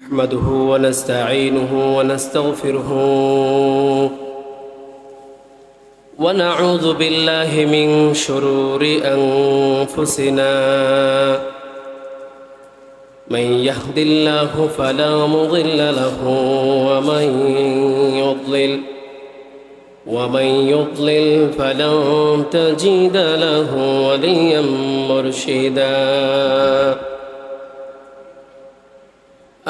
نحمده ونستعينه ونستغفره. ونعوذ بالله من شرور أنفسنا. من يهد الله فلا مضل له ومن يضلل ومن يضلل فلن تجد له وليا مرشدا.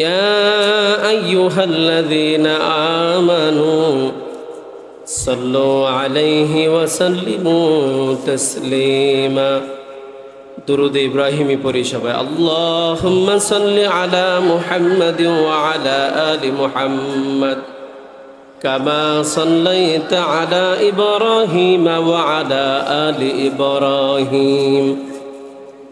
يا أيها الذين آمنوا صلوا عليه وسلموا تسليما. درود إبراهيم پوری اللهم صل على محمد وعلى آل محمد. كما صليت على إبراهيم وعلى آل إبراهيم.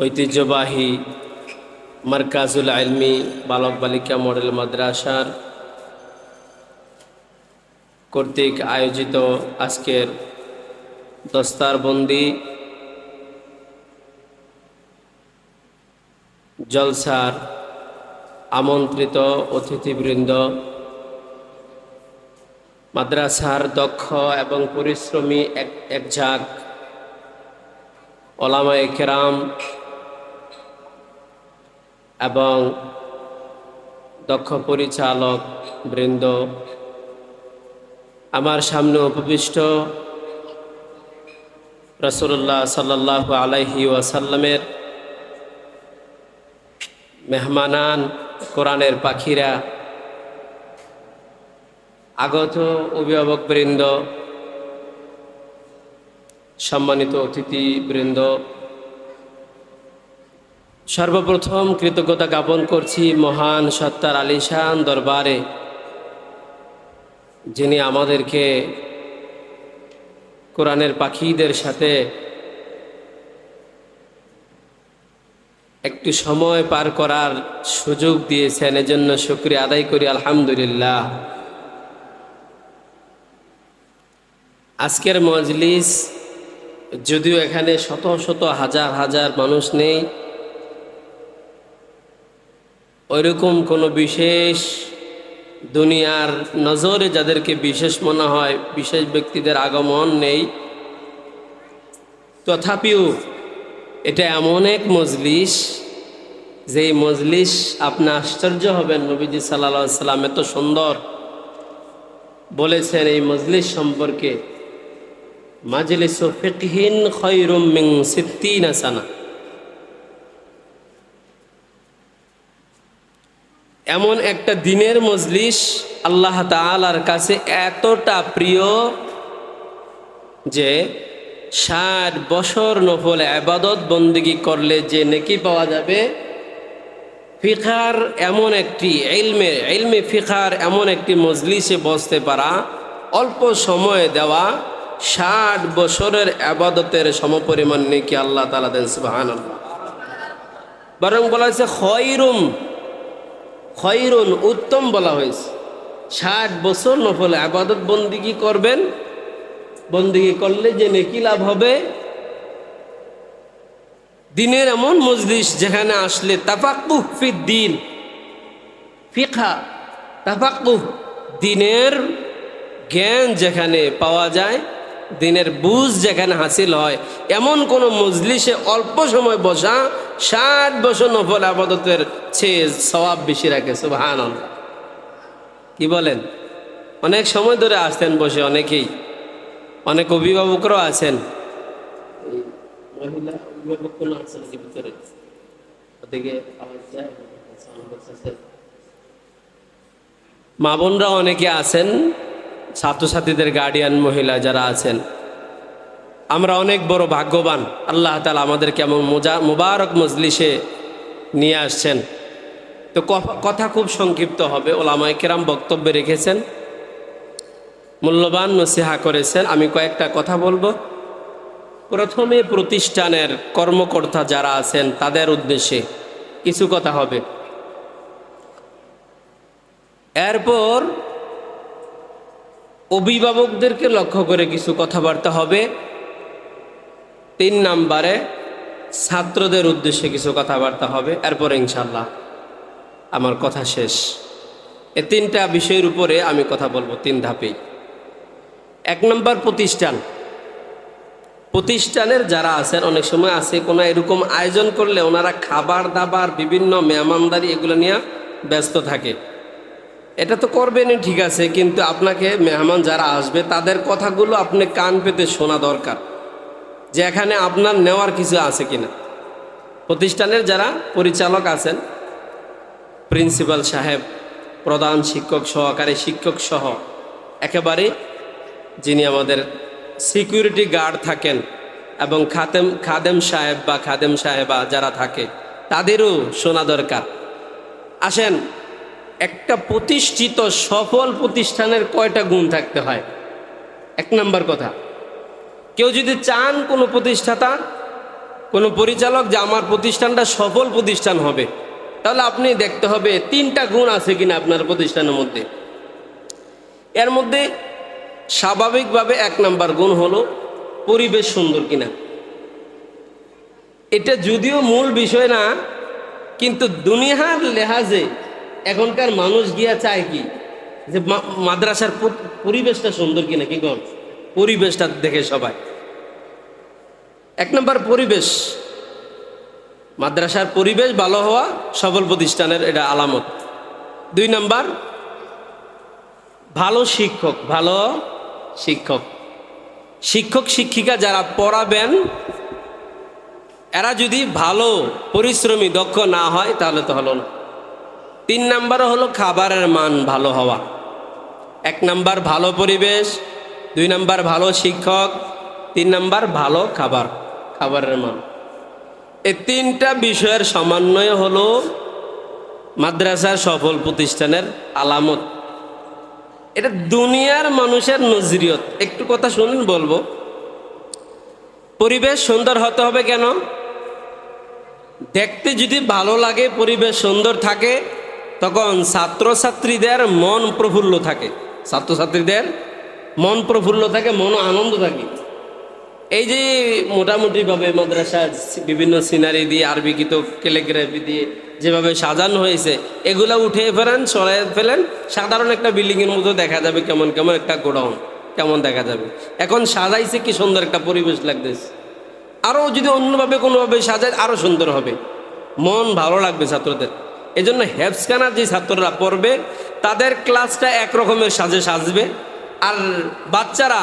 ঐতিহ্যবাহী মার্কাজুল আলমী বালক বালিকা মডেল মাদ্রাসার কর্তৃক আয়োজিত আজকের দস্তারবন্দি জলসার আমন্ত্রিত অতিথিবৃন্দ, মাদ্রাসার দক্ষ এবং পরিশ্রমী এক ঝাঁক ওলামায়ে কেরাম এবং দক্ষ পরিচালক বৃন্দ, আমার সামনে উপবিষ্ট রসুল্লাহ সাল্লাহ আলাইহি ওয়াসাল্লামের মেহমানান কোরআনের পাখিরা, আগত অভিভাবক বৃন্দ, সম্মানিত অতিথি বৃন্দ সর্বপ্রথম কৃতজ্ঞতা জ্ঞাপন করছি মহান সত্তার আলিশান দরবারে, যিনি আমাদেরকে কোরআনের পাখিদের সাথে একটু সময় পার করার সুযোগ দিয়েছেন। এজন্য শুক্রিয়া আদায় করি, আলহামদুলিল্লাহ। আজকের মজলিস, যদিও এখানে শত শত হাজার হাজার মানুষ নেই ওইরকম কোনো বিশেষ দুনিয়ার নজরে যাদেরকে বিশেষ মনে হয়, বিশেষ ব্যক্তিদের আগমন নেই। তথাপিও এটা এমন এক মজলিস যে এই মজলিস আপনি আশ্চর্য হবেন। নবীজি সাল্লা সাল্লাম এত সুন্দর বলেছেন এই মজলিস সম্পর্কে, মাজলিস ফিকহিন খৈরুম মিং সিদ্দিন আসানা এমন একটা দিনের মজলিস আল্লাহ তালার কাছে এতটা প্রিয় যে ষাট বছর নফল আবাদত বন্দিগি করলে যে নেকি পাওয়া যাবে। ফিখার এমন একটি এলমে এলমে ফিখার এমন একটি মজলিসে বসতে পারা, অল্প সময় দেওয়া ষাট বছরের আবাদতের সমপরিমাণ নেকি আল্লাহ তালা দেন সুবাহান বরং বলা হয়েছে খয়রুম। খয়রুন উত্তম বলা হয়েছে। ষাট বছর নফলে আবাদত বন্দিগি করবেন। বন্দিগি করলে যে নেকি লাভ হবে। দিনের এমন মজলিস যেখানে আসলে তাফাকুহ ফিদ দিন। ফিখা তাফাকুহ দিনের জ্ঞান যেখানে পাওয়া যায়। দিনের বুঝ যেখানে হাসিল হয় এমন কোনো মজলিসে অল্প সময় বসা ষাট বছর নফল আবাদতের চেয়ে সবাব বেশি রাখে সুবহান কি বলেন? অনেক সময় ধরে আসতেন বসে অনেকেই। অনেক অভিভাবকরাও আছেন। মা বোনরা অনেকে আছেন। ছাত্রছাত্রীদের গার্ডিয়ান মহিলা যারা আছেন, আমরা অনেক বড় ভাগ্যবান। আল্লাহ তালা আমাদের কেমন মোজা মুবারক মজলিসে নিয়ে আসছেন। তো কথা খুব সংক্ষিপ্ত হবে, ওলামায় কেরাম বক্তব্য রেখেছেন, মূল্যবান নসিহা করেছেন। আমি কয়েকটা কথা বলব। প্রথমে প্রতিষ্ঠানের কর্মকর্তা যারা আছেন, তাদের উদ্দেশ্যে কিছু কথা হবে। এরপর অভিভাবকদেরকে লক্ষ্য করে কিছু কথাবার্তা হবে। তিন নাম্বারে ছাত্রদের উদ্দেশ্যে কিছু কথাবার্তা হবে। এরপরে ইনশাল্লাহ আমার কথা শেষ। এ তিনটা বিষয়ের উপরে আমি কথা বলব তিন ধাপেই এক নম্বর প্রতিষ্ঠান। প্রতিষ্ঠানের যারা আছেন, অনেক সময় আছে কোনো এরকম আয়োজন করলে ওনারা খাবার দাবার, বিভিন্ন মেহমানদারি এগুলো নিয়ে ব্যস্ত থাকে। এটা তো করবেনই, ঠিক আছে, কিন্তু আপনাকে মেহমান যারা আসবে, তাদের কথাগুলো আপনি কান পেতে শোনা দরকার যে এখানে আপনার নেওয়ার কিছু আছে কিনা। প্রতিষ্ঠানের যারা পরিচালক আছেন, প্রিন্সিপাল সাহেব, প্রধান শিক্ষক সহকারী শিক্ষক সহ, একেবারে যিনি আমাদের সিকিউরিটি গার্ড থাকেন এবং খাতেম, খাদেম সাহেব বা খাদেম সাহেবা যারা থাকে, তাদেরও শোনা দরকার। আসেন একটা প্রতিষ্ঠিত সফল প্রতিষ্ঠানের কয়টা গুণ থাকতে হয়? এক নম্বর কথা, কেউ যদি চান কোনো প্রতিষ্ঠাতা, কোনো পরিচালক যে আমার প্রতিষ্ঠানটা সফল প্রতিষ্ঠান হবে, তাহলে আপনি দেখতে হবে তিনটা গুণ আছে কিনা আপনার প্রতিষ্ঠানের মধ্যে। এর মধ্যে স্বাভাবিকভাবে এক নাম্বার গুণ হলো পরিবেশ সুন্দর কিনা। এটা যদিও মূল বিষয় না, কিন্তু দুনিয়ার লেহাজে এখনকার মানুষ গিয়া চায় কি? যে মাদ্রাসার পরিবেশটা সুন্দর কিনা, কি কর? পরিবেশটা দেখে সবাই। এক নম্বর পরিবেশ। মাদ্রাসার পরিবেশ ভালো হওয়া সবল প্রতিষ্ঠানের এটা আলামত। দুই নাম্বার, ভালো শিক্ষক ভালো শিক্ষক। শিক্ষক, শিক্ষিকা যারা পড়াবেন, এরা যদি ভালো, পরিশ্রমী, দক্ষ না হয়, তাহলে তো হলো না। তিন নাম্বার হলো খাবারের মান ভালো হওয়া। এক নাম্বার ভালো পরিবেশ, দুই নাম্বার ভালো শিক্ষক, তিন নাম্বার ভালো খাবার, খাবারের মান। এই তিনটা বিষয়ের সমন্বয় হলো মাদ্রাসার সফল প্রতিষ্ঠানের আলামত। এটা দুনিয়ার মানুষের নজরিয়ত। একটু কথা শুনুন, বলব। পরিবেশ সুন্দর হতে হবে কেন? দেখতে যদি ভালো লাগে, পরিবেশ সুন্দর থাকে তখন ছাত্রছাত্রীদের মন প্রফুল্ল থাকে। ছাত্রছাত্রীদের মন প্রফুল্ল থাকে মন আনন্দ থাকে। এই যে মোটামুটিভাবে মাদ্রাসা বিভিন্ন সিনারি দিয়ে, আরবি গীত ক্যালিগ্রাফি দিয়ে যেভাবে সাজানো হয়েছে, এগুলো উঠে ফেলেন সরাই ফেলেন, সাধারণ একটা বিল্ডিংয়ের মতো দেখা যাবে কেমন কেমন একটা গোডাউন, কেমন দেখা যাবে। এখন সাজাইছে কি সুন্দর একটা পরিবেশ লাগতেছে। আরও যদি অন্যভাবে কোনোভাবে সাজায়, আরও সুন্দর হবে। মন ভালো লাগবে ছাত্রদের। এই জন্য হেফসখানার যে ছাত্ররা পড়বে, তাদের ক্লাসটা একরকমের সাজে সাজবে। আর বাচ্চারা,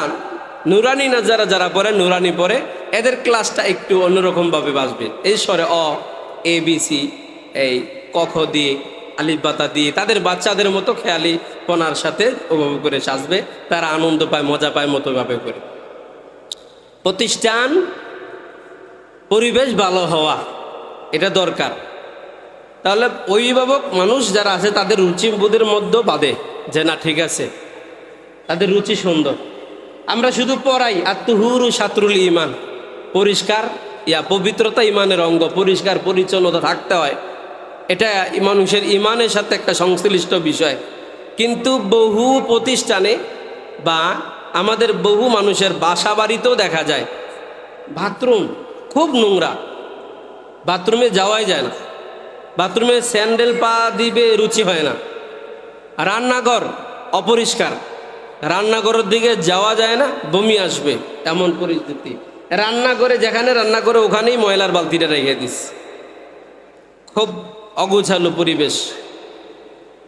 নুরানি না যারা যারা পড়ে, নুরানি পড়ে, এদের ক্লাসটা একটু অন্যরকমভাবে বাসবে এই স্বরে অ, এ, বি, সি, এই কখ দিয়ে আলিফ, বাতা দিয়ে তাদের বাচ্চাদের মতো খেয়ালি পনার সাথে ওভাবে করে সাজবে। তারা আনন্দ পায়, মজা পায়, মতোভাবে করে। প্রতিষ্ঠান, পরিবেশ ভালো হওয়া, এটা দরকার। তাহলে অভিভাবক মানুষ যারা আছে, তাদের রুচিবোধের মধ্যে বাদে যে না, ঠিক আছে, তাদের রুচি সুন্দর। আমরা শুধু পড়াই, আর তুহুরু সাতরুল ইমান, পরিষ্কার, ইয়া, পবিত্রতা ইমানের অঙ্গ, পরিষ্কার, পরিচ্ছন্নতা থাকতে হয়। এটা মানুষের ইমানের সাথে একটা সংশ্লিষ্ট বিষয়। কিন্তু বহু প্রতিষ্ঠানে বা আমাদের বহু মানুষের বাসা বাড়িতেও দেখা যায়, বাথরুম খুব নোংরা, বাথরুমে যাওয়াই যায় না। বাথরুমে স্যান্ডেল পা দিবে, রুচি হয় না। রান্নাঘর অপরিষ্কার। রান্নাঘরের দিকে যাওয়া যায় না, বমি আসবে, এমন পরিস্থিতি। রান্না করে যেখানে রান্না করে, ওখানেই ময়লার বালতিটা রেখে দিস। খুব অগুছালো পরিবেশ।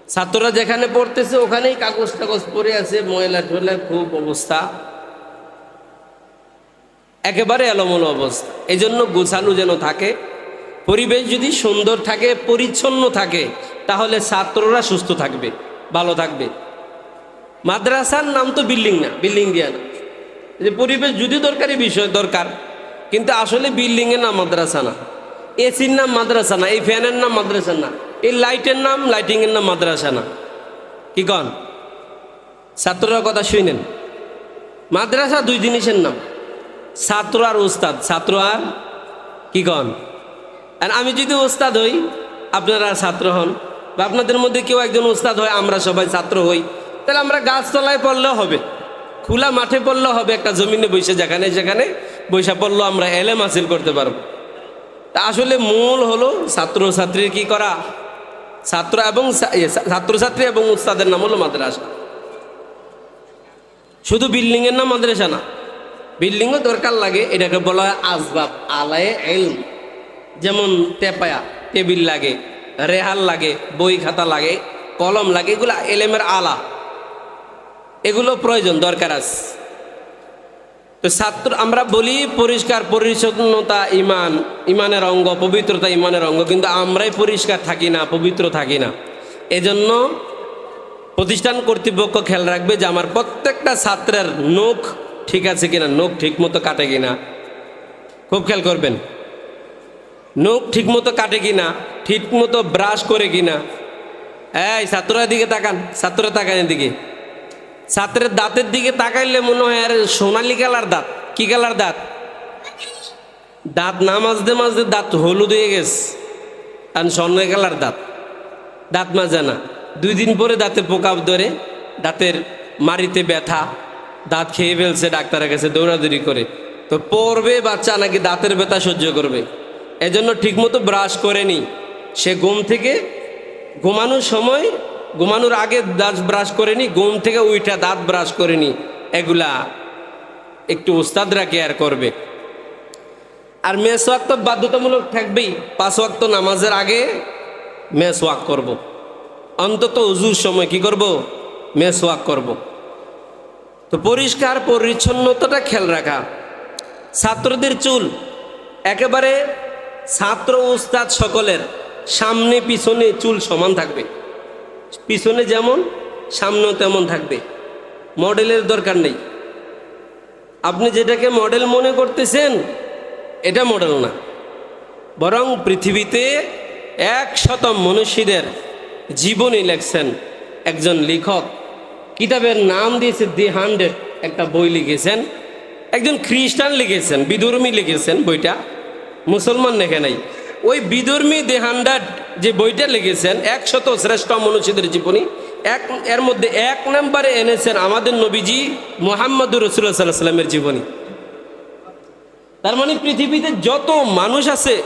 ছাত্ররা যেখানে পড়তেছে, ওখানেই কাগজ টাগজ পড়ে আছে, ময়লা টয়লা, খুব অবস্থা। একেবারে এলোমলো অবস্থা। এই জন্য গোছানো যেন থাকে। পরিবেশ যদি সুন্দর থাকে, পরিচ্ছন্ন থাকে, তাহলে ছাত্ররা সুস্থ থাকবে, ভালো থাকবে। মাদ্রাসার নাম তো বিল্ডিং না, বিল্ডিং দিয়া না। যে পরিবেশ যদি দরকারি, বিষয় দরকার, কিন্তু আসলে বিল্ডিংয়ের নাম মাদ্রাসা না। এসির নাম মাদ্রাসা না, এই ফ্যানের নাম মাদ্রাসা না, এই লাইটের নাম, লাইটিংয়ের নাম মাদ্রাসা না। কি কন? ছাত্ররা কথা শুনেন। মাদ্রাসা দুই জিনিসের নাম, ছাত্র আর ওস্তাদ, ছাত্র আর কি কন? আর আমি যদি ওস্তাদ হই, আপনারা ছাত্র হন। বা আপনাদের মধ্যে কেউ একজন ওস্তাদ হয়, আমরা সবাই ছাত্র হই। তাহলে আমরা গাছতলায় পড়লেও হবে। খোলা মাঠে পড়লেও হবে, একটা জমিনে বসে, যেখানে সেখানে বৈশা পড়লেও আমরা এলেম হাসিল করতে পারব। তা আসলে মূল হলো ছাত্র ছাত্রীর কি করা? ছাত্র এবং ছাত্রছাত্রী এবং উস্তাদের নাম হলো মাদ্রাসা। শুধু বিল্ডিংয়ের নাম মাদ্রাসা না বিল্ডিংও দরকার লাগে, এটাকে বলা হয় আসবাব আলায়ে এলম যেমন তেপায়া, টেবিল লাগে, রেহাল লাগে, বই খাতা লাগে, কলম লাগে, এগুলো এলেমের আলা। এগুলো প্রয়োজন, দরকার আছে। তো ছাত্র, আমরা বলি পরিষ্কার, পরিচ্ছন্নতা ইমান, ইমানের অঙ্গ, পবিত্রতা ইমানের অঙ্গ, কিন্তু আমরাই পরিষ্কার থাকি না, পবিত্র থাকি না। এজন্য প্রতিষ্ঠান কর্তৃপক্ষ খেয়াল রাখবে যে আমার প্রত্যেকটা ছাত্রের নখ ঠিক আছে কিনা, নখ ঠিক মতো কাটে কিনা। খুব খেয়াল করবেন। নখ ঠিক মতো কাটে কিনা ঠিক মতো ব্রাশ করে কিনা। এই, ছাত্ররা দিকে তাকান, ছাত্ররা তাকান এদিকে। ছাত্রের দাঁতের দিকে তাকাইলে মনে হয়, আরে, সোনালি কালার দাঁত। কি কালার দাঁত? দাঁত না মাজতে মাজতে দাঁত হলুদ হয়ে গেছে। আর স্বর্ণ কালার দাঁত। দাঁত মাজে না। দুই দিন পরে দাঁতে পোকা ধরে, দাঁতের মারিতে ব্যথা, দাঁত খেয়ে ফেলছে ডাক্তারের কাছে দৌড়াদৌড়ি করে। তো পড়বে বাচ্চা নাকি দাঁতের ব্যথা সহ্য করবে? এজন্য ঠিকমতো ব্রাশ করেনি। সে ঘুম থেকে ঘুমানোর সময়, ঘুমানোর আগে দাঁত ব্রাশ করেনি, ঘুম থেকে উইটা দাঁত ব্রাশ করেনি। এগুলা একটু উস্তাদরা কেয়ার করবে। আর মেসওয়াক তো বাধ্যতামূলক থাকবেই। পাঁচ ওয়াক্ত নামাজের আগে মেসওয়াক করব। অন্তত উজুর সময় কি করব? মেসওয়াক করব। তো পরিষ্কার, পরিচ্ছন্নতাটা খেয়াল রাখা। ছাত্রদের চুল একেবারে ছাত্র উস্তাদ সকলের সামনে পিছনে চুল সমান থাকবে। পিছনে যেমন, সামনেও তেমন থাকবে। মডেলের দরকার নেই। আপনি যেটাকে মডেল মনে করতেছেন, এটা মডেল না। বরং পৃথিবীতে এক একশত মনীষীদের জীবনী লেখছেন একজন লেখক। কিতাবের নাম দিয়েছে দি হান্ড্রেড, একটা বই লিখেছেন। একজন খ্রিস্টান লিখেছেন বিধর্মী লিখেছেন বইটা। মুসলমান লেখে নাই। ওই বিধর্মী দি হান্ড্রেড যে বইটা লিখেছেন, একশত শ্রেষ্ঠ মনীষীদের জীবনী, এক, এর মধ্যে এক নম্বরে এনেছেন আমাদের নবীজি মোহাম্মদুর রসুল্লাহ সাল্লাহ সাল্লামের জীবনী। তার মানে পৃথিবীতে যত মানুষ আছে,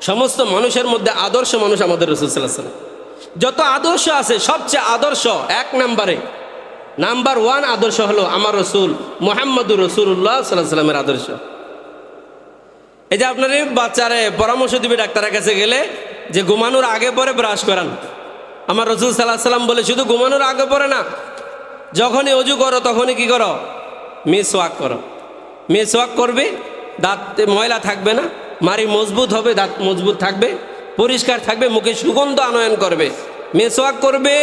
সমস্ত মানুষের মধ্যে আদর্শ মানুষ আমাদের রসুল্লাহ সাল্লাম যত আদর্শ আছে, সবচেয়ে আদর্শ এক নম্বরে। নাম্বার ওয়ান আদর্শ হলো আমার রসুল মোহাম্মদুর রসুল্লাহ সাল্লাহ সাল্লামের আদর্শ। এই যে আপনার বাচ্চারে পরামর্শ দিবে ডাক্তারের কাছে গেলে যে ঘুমানোর আগে পরে ব্রাশ করান। আমার রসুল সাল্লাহ সাল্লাম বলে, শুধু ঘুমানোর আগে পরে না, যখনই অজু করো তখনই কি করো? মিস ওয়াক করো। মিস ওয়াক করবে, দাঁতে ময়লা থাকবে না মারি মজবুত হবে, দাঁত মজবুত থাকবে, পরিষ্কার থাকবে, মুখে সুগন্ধ আনয়ন করবে। মেসওয়াক করবে,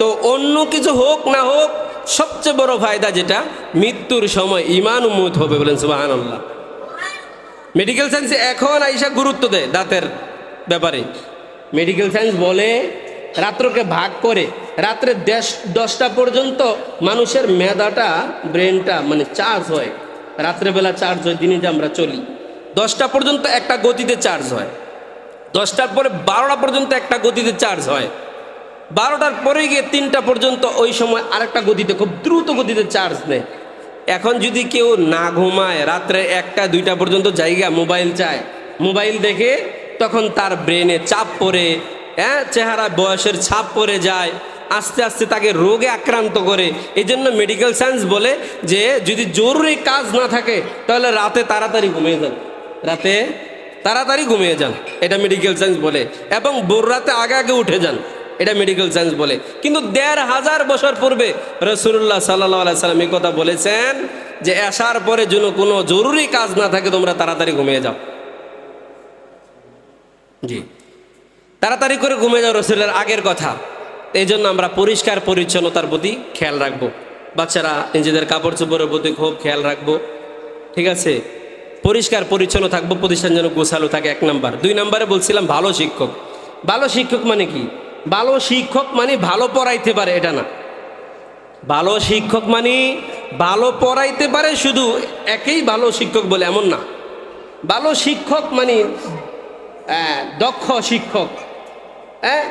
তো অন্য কিছু হোক না হোক, সবচেয়ে বড় ফায়দা যেটা, মৃত্যুর সময় ইমান উম্মত হবে বলেন সুবাহান আল্লাহ মেডিকেল সায়েন্স এখন আইসা গুরুত্ব দেয় দাঁতের ব্যাপারে। মেডিকেল সায়েন্স বলে রাত্রকে ভাগ করে রাত্রে দেশ, দশটা পর্যন্ত মানুষের মেধাটা ব্রেনটা মানে চার্জ হয়। রাত্রেবেলা চার্জ হয়, দিনে যে আমরা চলি। দশটা পর্যন্ত একটা গতিতে চার্জ হয়। দশটার পরে বারোটা পর্যন্ত একটা গতিতে চার্জ হয়। বারোটার পরে গিয়ে তিনটা পর্যন্ত ওই সময় আরেকটা গতিতে, খুব দ্রুত গতিতে চার্জ নেয় এখন যদি কেউ না ঘুমায়, রাত্রে একটা, দুইটা পর্যন্ত জায়গা মোবাইল চায়, মোবাইল দেখে তখন তার ব্রেনে চাপ পড়ে হ্যাঁ চেহারা বয়সের ছাপ পড়ে যায়, আস্তে আস্তে তাকে রোগে আক্রান্ত করে। এই জন্য মেডিকেল সায়েন্স বলে যে, যদি জরুরি কাজ না থাকে, তাহলে রাতে তাড়াতাড়ি ঘুমিয়ে যান। রাতে তাড়াতাড়ি ঘুমিয়ে যান, এটা মেডিকেল সায়েন্স বলে। এবং ভোর রাতে আগে আগে উঠে যান। এটা মেডিকেল সায়েন্স বলে। কিন্তু দেড় হাজার বছর পূর্বে রসুল্লাহ সাল্লাহ সাল্লাম এই কথা বলেছেন যে, আসার পরে যেন কোনো জরুরি কাজ না থাকে, তোমরা তাড়াতাড়ি ঘুমিয়ে যাও। জি। তাড়াতাড়ি করে ঘুমিয়ে যাও রসুলের আগের কথা। এই জন্য আমরা পরিষ্কার পরিচ্ছন্নতার প্রতি খেয়াল রাখব। বাচ্চারা নিজেদের কাপড় চোপড়ের প্রতি খুব খেয়াল রাখব। ঠিক আছে? পরিষ্কার পরিচ্ছন্ন থাকব, প্রতিষ্ঠান যেন গোছালো থাকে, এক নাম্বার। দুই নাম্বারে বলছিলাম ভালো শিক্ষক। ভালো শিক্ষক মানে কি? ভালো শিক্ষক মানে ভালো পড়াইতে পারে, এটা না। ভালো শিক্ষক মানে ভালো পড়াইতে পারে শুধু একেই ভালো শিক্ষক বলে, এমন না। ভালো শিক্ষক মানে দক্ষ শিক্ষক হ্যাঁ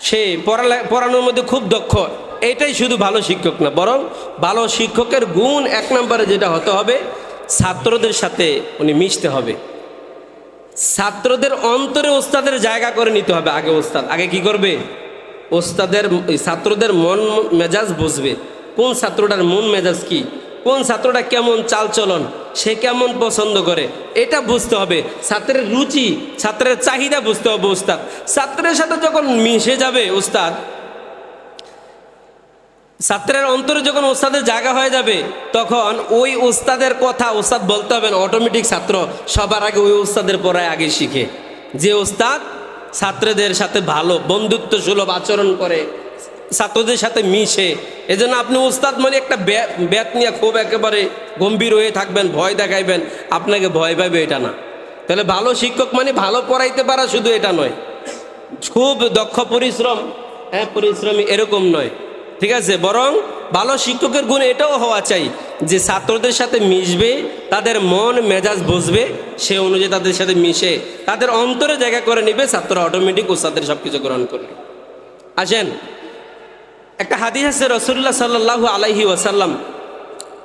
সে পড়ালে, পড়ানোর মধ্যে খুব দক্ষ, এটাই শুধু ভালো শিক্ষক না, বরং ভালো শিক্ষকের গুণ এক নম্বরে যেটা হতে হবে, ছাত্রদের সাথে উনি মিশতে হবে। ছাত্রদের অন্তরে ওস্তাদের জায়গা করে নিতে হবে আগে ওস্তাদ। আগে কি করবে? ওস্তাদের, ছাত্রদের মন মেজাজ বুঝবে। কোন ছাত্রটার মন মেজাজ কি? কোন ছাত্রটা কেমন চালচলন? সে কেমন পছন্দ করে? এটা বুঝতে হবে। ছাত্রের রুচি, ছাত্রের চাহিদা বুঝতে হবে ওস্তাদ। ছাত্রের সাথে যখন মিশে যাবে উস্তাদ ছাত্রের অন্তরে যখন ওস্তাদের জায়গা হয়ে যাবে, তখন ওই ওস্তাদের কথা ওস্তাদ বলতে হবে না অটোমেটিক ছাত্র। সবার আগে ওই ওস্তাদের পড়ায় আগে শিখে। যে ওস্তাদ ছাত্রদের সাথে ভালো বন্ধুত্ব সুলভ আচরণ করে, ছাত্রদের সাথে মিশে, এজন্য আপনি ওস্তাদ মানে একটা ব্যাত নিয়ে খুব একেবারে গম্ভীর হয়ে থাকবেন, ভয় দেখাইবেন। আপনাকে ভয় পাবে এটা না। তাহলে ভালো শিক্ষক মানে ভালো পড়াইতে পারা শুধু এটা নয়। খুব দক্ষ পরিশ্রম হ্যাঁ পরিশ্রমী এরকম নয়। ঠিক আছে বরং ভালো শিক্ষকের গুণ এটাও হওয়া চাই যে ছাত্রদের সাথে মিশবে, তাদের মন, মেজাজ বুঝবে, সে অনুযায়ী তাদের সাথে মিশে, তাদের অন্তরে জায়গা করে নেবে, ছাত্ররা অটোমেটিক ওস্তাদের সব কিছু গ্রহণ করবে আসেন, একটা হাদিস আছে রসুল্লাহ সাল্লাহ আলাইহি ওয়াসাল্লাম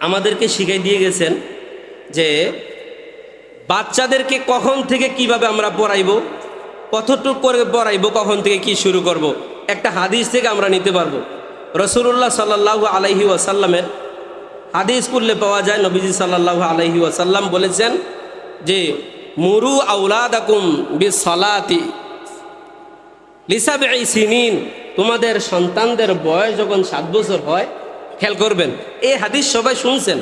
আমাদেরকে শিখাই দিয়ে গেছেন যে বাচ্চাদেরকে কখন থেকে কীভাবে আমরা পড়াইব, কতটুকু করে পড়াইব, কখন থেকে কি শুরু করব। একটা হাদিস থেকে আমরা নিতে পারব রসুল্লাহ সাল্লাহ আলাইহি ওয়াসাল্লামের হাদিস করলে পাওয়া যায়। নবীজি সাল্লাহ আলাইহি ওয়াসাল্লাম বলেছেন যে, মুরু আউলাদ আকুম বি সলাতি লিসাবে সিনিন। তোমাদের সন্তানদের বয়স যখন সাত বছর হয়, খেয়াল করবেন, এই হাদিস সবাই শুনছেন,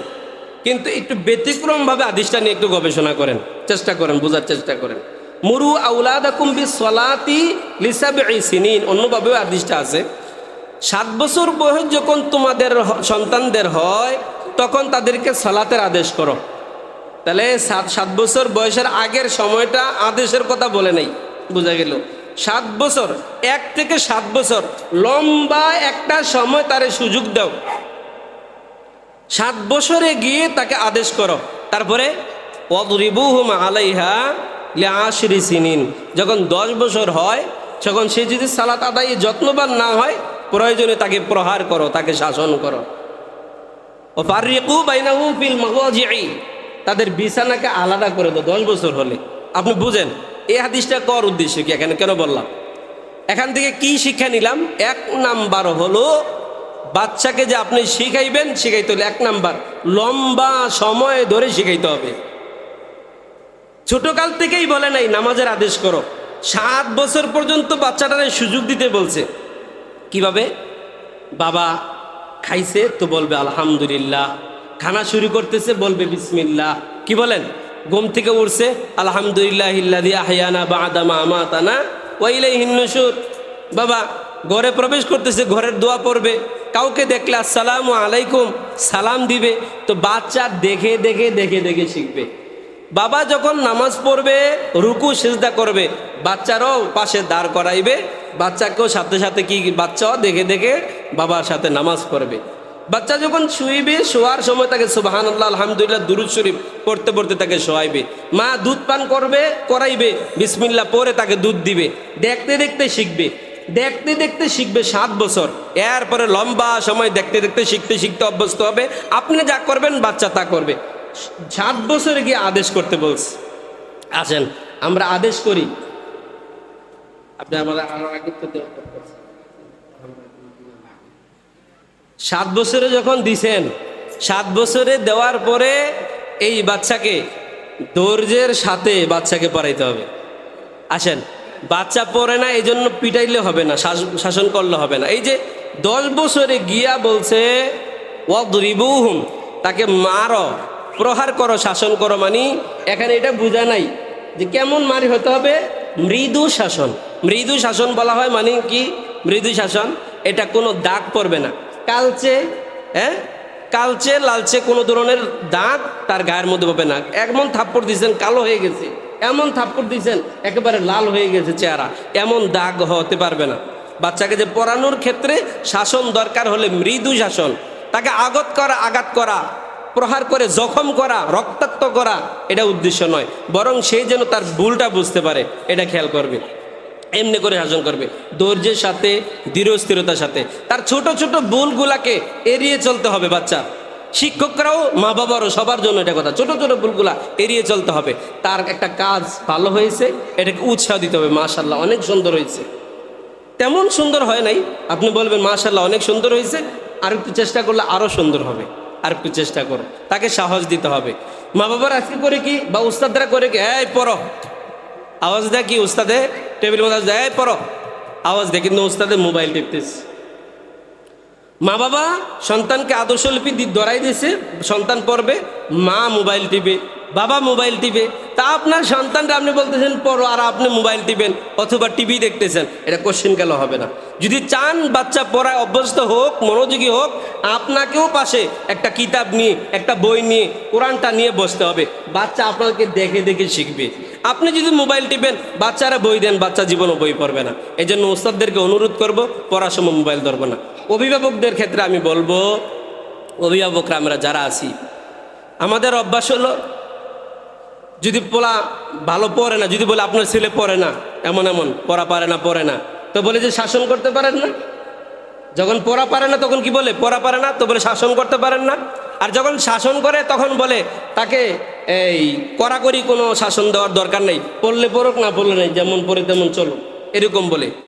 কিন্তু একটু ব্যতিক্রমভাবে হাদিসটা নিয়ে একটু গবেষণা করেন, চেষ্টা করেন, বোঝার চেষ্টা করেন। মুরু আউলাদ বি সলাতি লিসাবে সিনিন। অন্যভাবেও হাদিসটা আছে। সাত বছর বয়স যখন তোমাদের সন্তানদের হয়, তখন তাদেরকে সলাতের আদেশ করো। তাহলে সাত সাত বছর বয়সের আগের সময়টা আদেশের কথা বলে নেই, বোঝা গেল। সাত বছর, এক থেকে সাত বছর, লম্বা একটা সময় তারে সুযোগ দাও। সাত বছরে গিয়ে তাকে আদেশ করো। তারপরে সিনিন। যখন দশ বছর হয়, তখন সে যদি সালাত আদায়ে যত্নবান না হয় প্রয়োজনে তাকে প্রহার করো, তাকে শাসন করো। ও ফারিকু বাইনাহু ফিল মাওয়াজিই তাদের বিছানাকে আলাদা করে দাও, দশ বছর হলে। আপনি বুঝেন, এই হাদিসটা কর উদ্দেশ্য কি? এখানে কেন বললাম? এখান থেকে কি শিক্ষা নিলাম? এক নাম্বার হলো, বাচ্চাকে যে আপনি শিখাইবেন, শিখাইতে হলে এক নাম্বার, লম্বা সময় ধরে শিখাইতে হবে। ছোটকাল থেকেই বলে নাই, নামাজের আদেশ করো। সাত বছর পর্যন্ত বাচ্চাটারে সুযোগ দিতে বলছে। কীভাবে? বাবা খাইছে তো বলবে, আলহামদুলিল্লাহ। খানা শুরু করতেছে, বলবে, বিসমিল্লাহ। কি বলেন? ঘুম থেকে উঠছে, আলহামদুলিল্লাহ বাবা ঘরে প্রবেশ করতেছে, ঘরের দোয়া পড়বে। কাউকে দেখলে, আসসালামু আলাইকুম। সালাম দিবে। তো বাচ্চা দেখে দেখে দেখে দেখে শিখবে। বাবা যখন নামাজ পড়বে, রুকু, সেজদা করবে, বাচ্চারাও পাশে দাঁড় করাইবে, বাচ্চাকেও সাথে সাথে কি বাচ্চাও দেখে দেখে বাবার সাথে নামাজ পড়বে। বাচ্চা যখন শুইবে, শোয়ার সময় তাকে সুবাহান আল্লাহ আলহামদুলিল্লাহ, দুরুদ শরীফ পড়তে পড়তে তাকে শোয়াইবে। মা দুধ পান করবে, করাইবে বিসমিল্লা পরে তাকে দুধ দিবে। দেখতে দেখতে শিখবে। দেখতে দেখতে শিখবে সাত বছর। এরপরে লম্বা সময় দেখতে দেখতে শিখতে শিখতে অভ্যস্ত হবে। আপনি যা করবেন, বাচ্চা তা করবে। সাত বছরে গিয়ে আদেশ করতে বলছে। আসেন, আমরা আদেশ করি। আপনি আমাদের আরও আগে সাত বছরে যখন দিছেন, সাত বছরে দেওয়ার পরে এই বাচ্চাকে ধৈর্যের সাথে বাচ্চাকে পড়াইতে হবে। আসেন, বাচ্চা পড়ে না এই জন্য পিটাইলে হবে না, শাস- শাসন করলে হবে না। এই যে দশ বছরে গিয়া বলছে, ওয়াদরিবুহুম, তাকে মারো। প্রহার করো, শাসন করো মানি, এখানে এটা বোঝা নাই যে কেমন মারি হতে হবে? মৃদু শাসন। মৃদু শাসন বলা হয় মানে কি? মৃদু শাসন। এটা কোনো দাগ পড়বে না। কালচে হ্যাঁ? কালচে, লালচে কোনো ধরনের দাগ তার গায়ের মধ্যে পাবে না। এমন থাপ্পড় দিয়েছেন, কালো হয়ে গেছে। এমন থাপ্পড় দিয়েছেন, একেবারে লাল হয়ে গেছে চেহারা। এমন দাগ হতে পারবে না। বাচ্চাকে যে পড়ানোর ক্ষেত্রে শাসন দরকার হলে মৃদু শাসন। তাকে আগত করা, আঘাত করা। প্রহার করে, জখম করা, রক্তাক্ত করা, এটা উদ্দেশ্য নয়। বরং সেই যেন তার ভুলটা বুঝতে পারে, এটা খেয়াল করবে। এমনি করে শাসন করবে। ধৈর্যের সাথে দৃঢ়স্থিরতার সাথে। তার ছোট ছোট ভুলগুলাকে এড়িয়ে চলতে হবে বাচ্চা। শিক্ষকরাও মা বাবারও সবার জন্য এটা কথা। ছোট ছোট ভুলগুলা এড়িয়ে চলতে হবে। তার একটা কাজ ভালো হয়েছে, এটাকে উৎসাহ দিতে হবে। মাশাল্লাহ অনেক সুন্দর হয়েছে। তেমন সুন্দর হয় নাই। আপনি বলবেন মাশাল্লাহ অনেক সুন্দর হয়েছে। আর একটু চেষ্টা করলে আরও সুন্দর হবে। আর একটু চেষ্টা করো। তাকে সাহস দিতে হবে। মা বাবার আজকে করে কি? বা উস্তাদরা করে কি? এই পড়ো। আওয়াজ দেয় কি উস্তাদে? টেবিল আওয়াজ দেয়, এই পড়ো। আওয়াজ দেয়, কিন্তু উস্তাদে মোবাইল টিপতেছে। মা বাবা সন্তানকে আদর্শলিপি দি- ধরাই দিয়েছে। সন্তান পড়বে, মা মোবাইল টিপে। বাবা মোবাইল টিপে। তা আপনার সন্তানরা আপনি বলতেছেন, পড়ো আর আপনি মোবাইল টিপেন অথবা টিভি দেখতেছেন। এটা কোশ্চেন গেল, হবে না। যদি চান বাচ্চা পড়ায় অভ্যস্ত হোক, মনোযোগী হোক, আপনাকেও পাশে একটা কিতাব নিয়ে, একটা বই নিয়ে, কোরআনটা নিয়ে বসতে হবে। বাচ্চা আপনাকে দেখে দেখে শিখবে। আপনি যদি মোবাইল টিপেন, বাচ্চারা বই দেন, বাচ্চা জীবনও বই পড়বে না। এই জন্য ওস্তাদদেরকে অনুরোধ করব, পড়ার সময় মোবাইল ধরবো না। অভিভাবকদের ক্ষেত্রে আমি বলব, অভিভাবকরা আমরা যারা আছি, আমাদের অভ্যাস হলো যদি পোলা ভালো পড়ে না, যদি বলে আপনার ছেলে পড়ে না, এমন এমন, পড়া পারে না, পড়ে না, তো বলে যে শাসন করতে পারেন না। যখন পড়া পারে না, তখন কি বলে? পড়া পারে না, তো বলে শাসন করতে পারেন না। আর যখন শাসন করে, তখন বলে তাকে এই কড়াকড়ি কোনো শাসন দেওয়ার দরকার নেই। পড়লে পড়ুক, না পড়লে নেই, যেমন পড়ে তেমন চলো এরকম বলে।